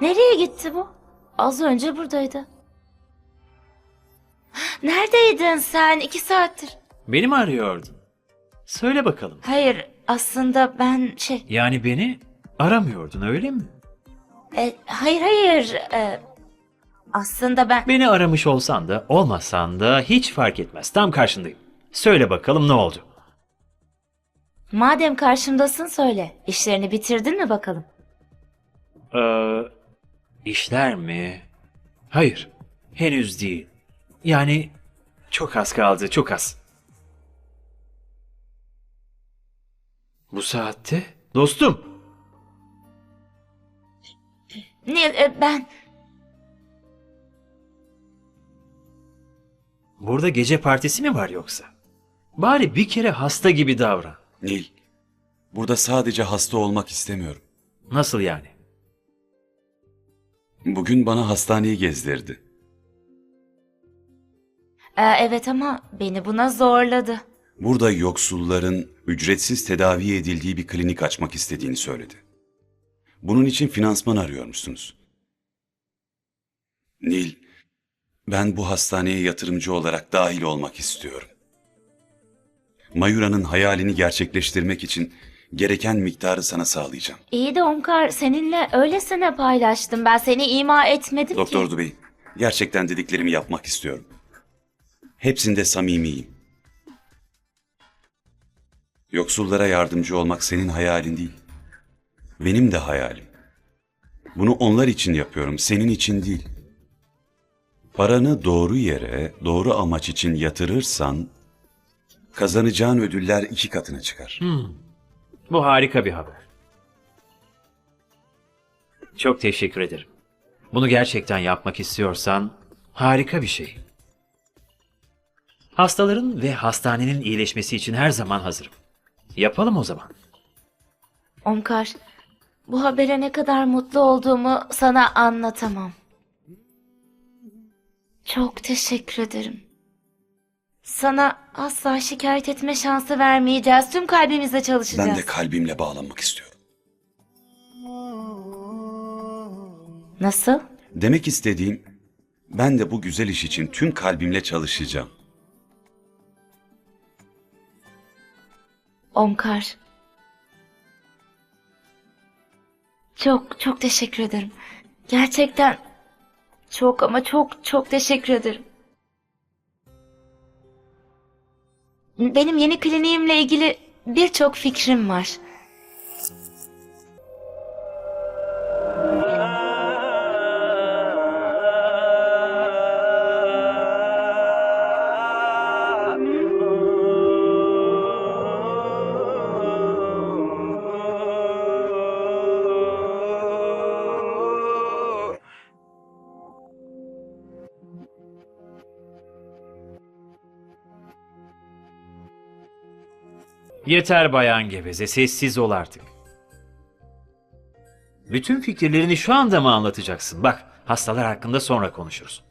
Nereye gitti bu? Az önce buradaydı. Neredeydin sen iki saattir? Beni mi arıyordun? Söyle bakalım. Hayır aslında ben şey... Yani beni aramıyordun öyle mi? e, hayır hayır. e, aslında ben... Beni aramış olsan da olmasan da hiç fark etmez. Tam karşındayım. Söyle bakalım ne oldu? Madem karşımdasın söyle. İşlerini bitirdin mi bakalım? Ee, işler mi? Hayır. Henüz değil. Yani çok az kaldı, çok az. Bu saatte? Dostum, Nil e, ben... burada gece partisi mi var yoksa? Bari bir kere hasta gibi davran. Nil, burada sadece hasta olmak istemiyorum. Nasıl yani? Bugün bana hastaneyi gezdirdi. E, evet ama beni buna zorladı. Burada yoksulların ücretsiz tedavi edildiği bir klinik açmak istediğini söyledi. Bunun için finansman arıyormuşsunuz. Nil, ben bu hastaneye yatırımcı olarak dahil olmak istiyorum. Mayura'nın hayalini gerçekleştirmek için gereken miktarı sana sağlayacağım. İyi de Omkar seninle öylesine paylaştım. Ben seni ima etmedim Doktor ki. Dubey, gerçekten dediklerimi yapmak istiyorum. Hepsinde samimiyim. Yoksullara yardımcı olmak senin hayalin değil. Benim de hayalim. Bunu onlar için yapıyorum, senin için değil. Paranı doğru yere, doğru amaç için yatırırsan kazanacağın ödüller iki katına çıkar. Bu harika bir haber. Çok teşekkür ederim. Bunu gerçekten yapmak istiyorsan harika bir şey. Hastaların ve hastanenin iyileşmesi için her zaman hazırım. Yapalım o zaman. Omkar, bu habere ne kadar mutlu olduğumu sana anlatamam. Çok teşekkür ederim. Sana asla şikayet etme şansı vermeyeceğiz. Tüm kalbimizle çalışacağız. Ben de kalbimle bağlanmak istiyorum. Nasıl? Demek istediğim, ben de bu güzel iş için tüm kalbimle çalışacağım. Omkar. Çok çok teşekkür ederim. Gerçekten çok ama çok çok teşekkür ederim. Benim yeni kliniğimle ilgili birçok fikrim var. Yeter bayan geveze, sessiz ol artık. Bütün fikirlerini şu anda mı anlatacaksın? Bak, hastalar hakkında sonra konuşuruz.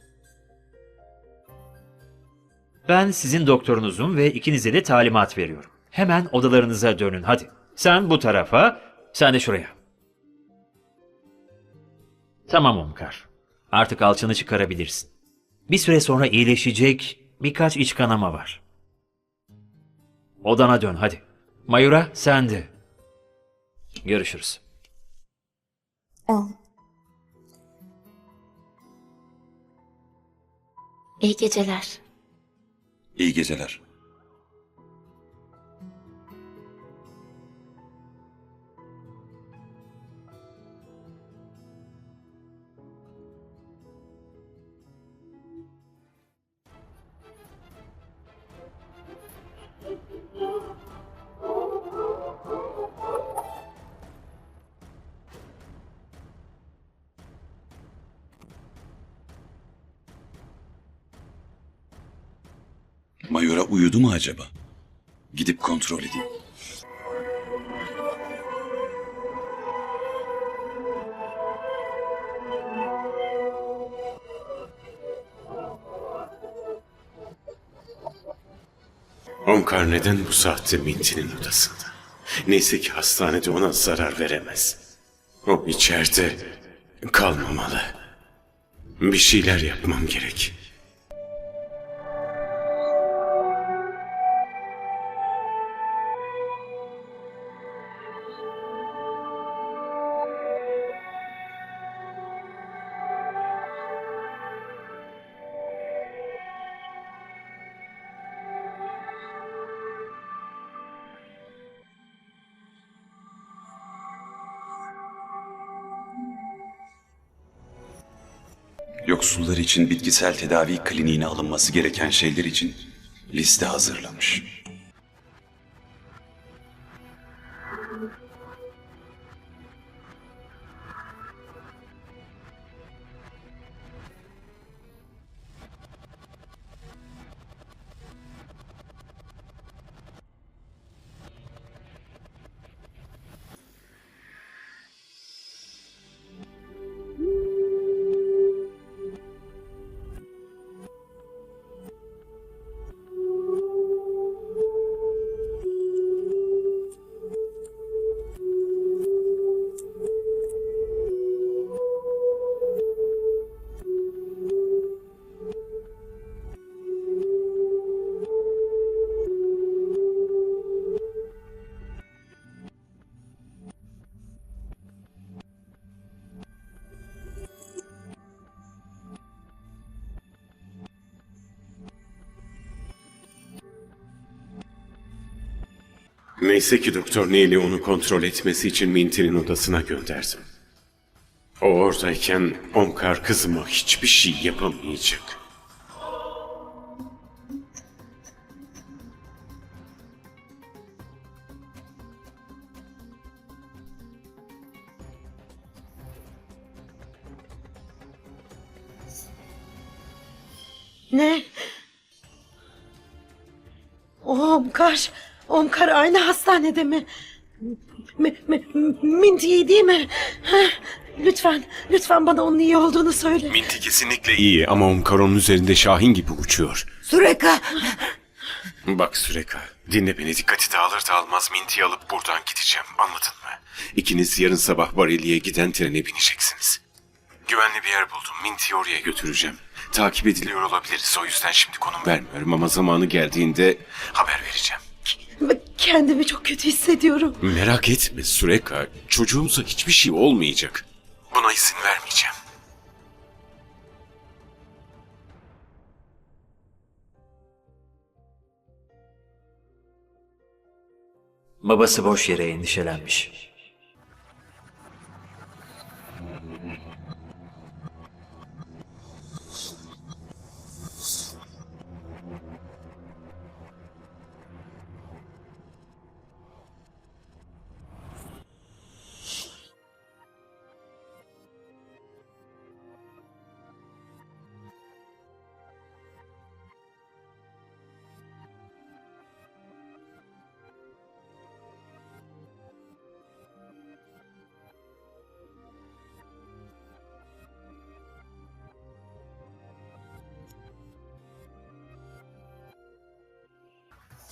Ben sizin doktorunuzum ve ikinize de talimat veriyorum. Hemen odalarınıza dönün hadi. Sen bu tarafa, sen de şuraya. Tamam Omkar. Artık alçını çıkarabilirsin. Bir süre sonra iyileşecek birkaç iç kanama var. Odana dön hadi. Mayura sen de. Görüşürüz. İyi geceler. İyi geceler. Uyudu mu acaba? Gidip kontrol edeyim. Omkar neden bu saatte Minti'nin odasında? Neyse ki hastanede ona zarar veremez. O içeride kalmamalı. Bir şeyler yapmam gerek. Yoksullar için bitkisel tedavi kliniğine alınması gereken şeyler için liste hazırlamış. Neyse ki Doktor Neil'i onu kontrol etmesi için Minty'nin odasına gönderdim. O oradayken Omkar kızıma hiçbir şey yapamayacak. Ne? Omkar, Omkar aynı hastanede mi? M- M- Minty iyi değil mi? Heh, Lütfen, lütfen bana onun iyi olduğunu söyle. Minty kesinlikle iyi ama Omkar onun üzerinde Şahin gibi uçuyor. Sureka! Bak Süreka, dinle beni dikkati dağılır dağılmaz Minty'yi alıp buradan gideceğim anladın mı? İkiniz yarın sabah Bareli'ye giden trene bineceksiniz. Güvenli bir yer buldum, Minty'yi oraya götüreceğim. Takip ediliyor olabiliriz o yüzden şimdi konum vermiyorum ama zamanı geldiğinde haber vereceğim. Kendimi çok kötü hissediyorum. Merak etme Süreka, çocuğumuza hiçbir şey olmayacak. Buna izin vermeyeceğim. Babası boş yere endişelenmiş.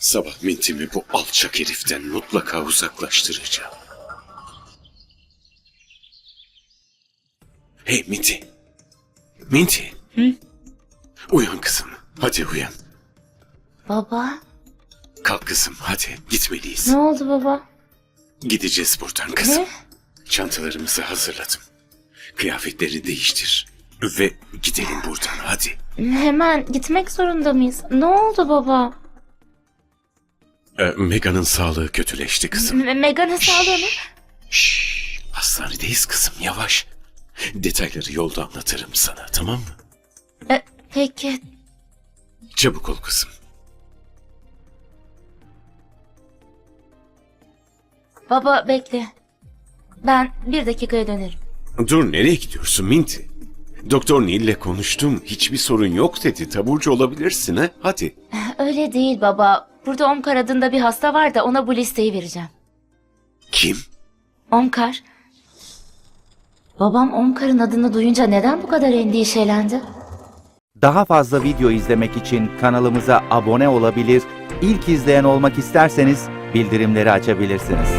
Sabah Minty'mi bu alçak heriften mutlaka uzaklaştıracağım. Hey Minty. Minty. Uyan kızım. Hadi uyan. Baba, Kalk kızım hadi gitmeliyiz. ne oldu baba? Gideceğiz buradan kızım. Ne? Çantalarımızı hazırladım. Kıyafetleri değiştir. Ve gidelim buradan hadi. Hemen gitmek zorunda mıyız? Ne oldu baba? Ee, Mega'nın sağlığı kötüleşti kızım. Me- Megan'ın sağlığı mı? Şşş, hastanedeyiz kızım yavaş. Detayları yolda anlatırım sana tamam mı? E, peki, Çabuk ol kızım. baba bekle. Ben bir dakikaya dönerim. Dur nereye gidiyorsun Minty? Doktor Neil'le konuştum. Hiçbir sorun yok dedi. Taburcu olabilirsin ha. Hadi. Öyle değil baba. Burada Omkar adında bir hasta var da ona bu listeyi vereceğim. Kim? Omkar. Babam Omkar'ın adını duyunca neden bu kadar endişelendi? Daha fazla video izlemek için kanalımıza abone olabilir, ilk izleyen olmak isterseniz bildirimleri açabilirsiniz.